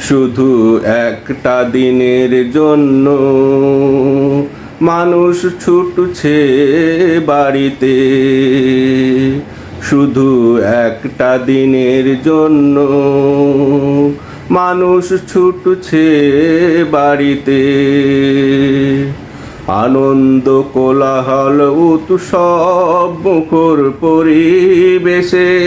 শুধু একটা দিনের জন্য। মানুষ ছুটছে বাড়িতে। শুধু একটা দিনের জন্য। মানুষ ছুটছে বাড়িতে। আনন্দ, কোলাহল, উৎসব, মুখর পরিবেশে।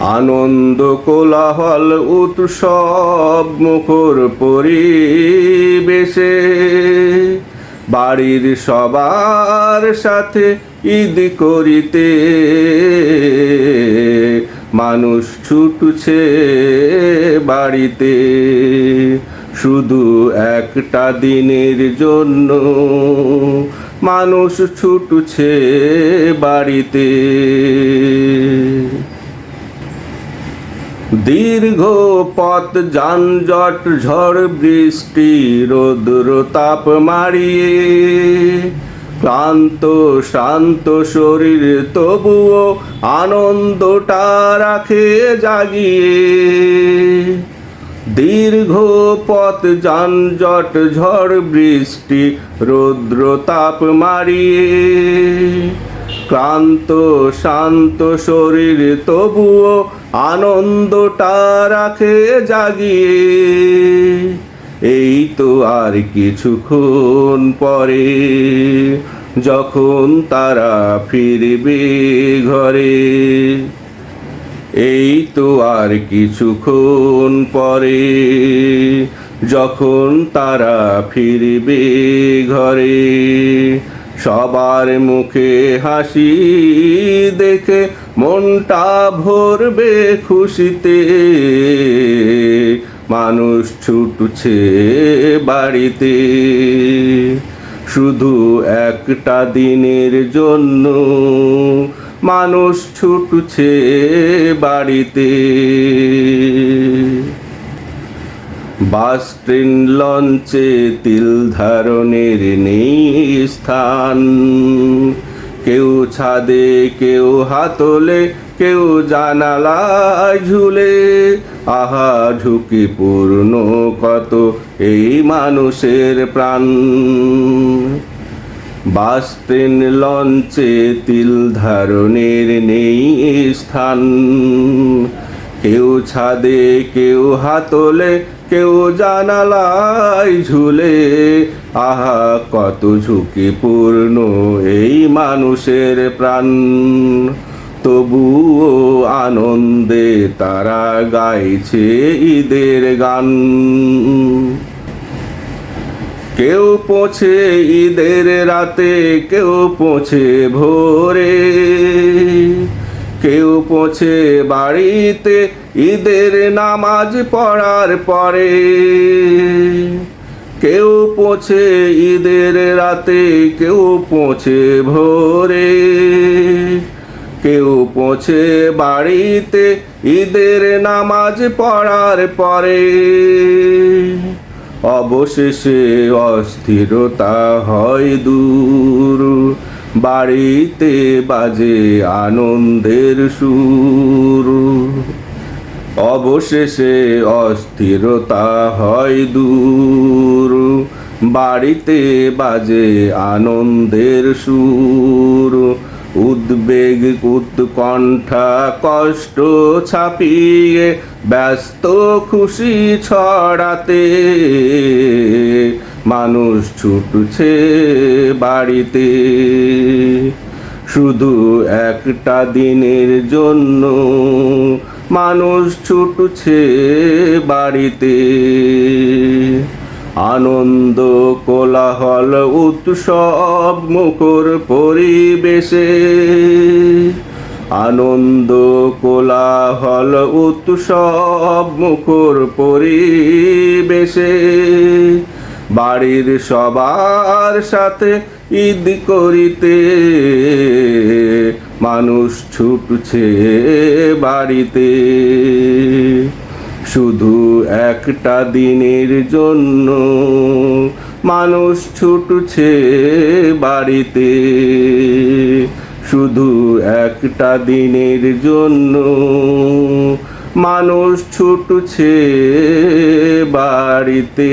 আনন্দ কোলাহল উৎসব মুখর পরিবেশে। বাড়ির সবার সাথে ঈদ করিতে। মানুষ ছুটছে বাড়িতে। শুধু একটা দিনের জন্য মানুষ ছুটছে বাড়িতে। দীর্ঘ পথ যানজট, ঝড় বৃষ্টি রোদ্র তাপ মারিয়ে। ক্লান্ত, শান্ত শরীর তবুও আনন্দটা রাখে জাগিয়ে। দীর্ঘ পথ যানজট, ঝড় বৃষ্টি রৌদ্র তাপ মারিয়ে। ক্লান্ত, শান্ত শরীর, তবুও আনন্দটা রাখে জাগিয়ে। এই তো আর কিছুক্ষণ পরে যখন তারা ফিরবে ঘরে, এই তো আর কিছুক্ষণ পরে যখন তারা ফিরবে ঘরে সবার মুখে হাসি দেখে মনটা ভরবে খুশিতে। মানুষ ছুটছে বাড়িতে। শুধু একটা দিনের জন্য মানুষ ছুটছে বাড়িতে। বাস ট্রেন লঞ্চে তিল ধারণের নেই স্থান। কেউ ছাদে, কেউ হাতলে, কেউ জানালায় ঝুলে। আহা ঝুঁকি পূর্ণ কত এই মানুষের প্রাণ। বাস লঞ্চে তিল ধারণের নেই স্থান। কেউ ছাদে, কেউ হাতলে কেউ জানালায় ঝুলে, আহা, কত ঝুঁকিপূর্ণ এই মানুষের প্রাণ। তবুও আনন্দে তারা গাইছে ঈদের গান। কেউ পৌঁছে ঈদের রাতে, কেউ পৌঁছে ভোরে। কেউ পৌঁছে বাড়িতে ঈদের নামাজ পড়ার পরে। কেউ পৌঁছে ঈদের রাতে, কেউ পৌঁছে ভোরে। কেউ পৌঁছে বাড়িতে ঈদের নামাজ পড়ার পরে। অবশেষে অস্থিরতা হয় দূর। বাড়িতে বাজে আনন্দের সুর। অবশেষে অস্থিরতা হয় দূর। বাড়িতে বাজে আনন্দের সুর। উদ্বেগ উৎকণ্ঠা কষ্ট ছাপিয়ে ব্যস্ত খুশি ছড়াতে। মানুষ ছুটছে বাড়িতে। শুধু একটা দিনের জন্য মানুষ ছুটছে বাড়িতে। আনন্দ, কোলাহল, উৎসব, মুখর পরিবেশে। আনন্দ, কোলাহল, উৎসব, মুখর পরিবেশে। বাড়ির সবার সাথে ঈদ করিতে। মানুষ ছুটছে বাড়িতে। শুধু একটা দিনের জন্য মানুষ ছুটছে বাড়িতে। শুধু একটা দিনের জন্য মানুষ ছুটছে বাড়িতে।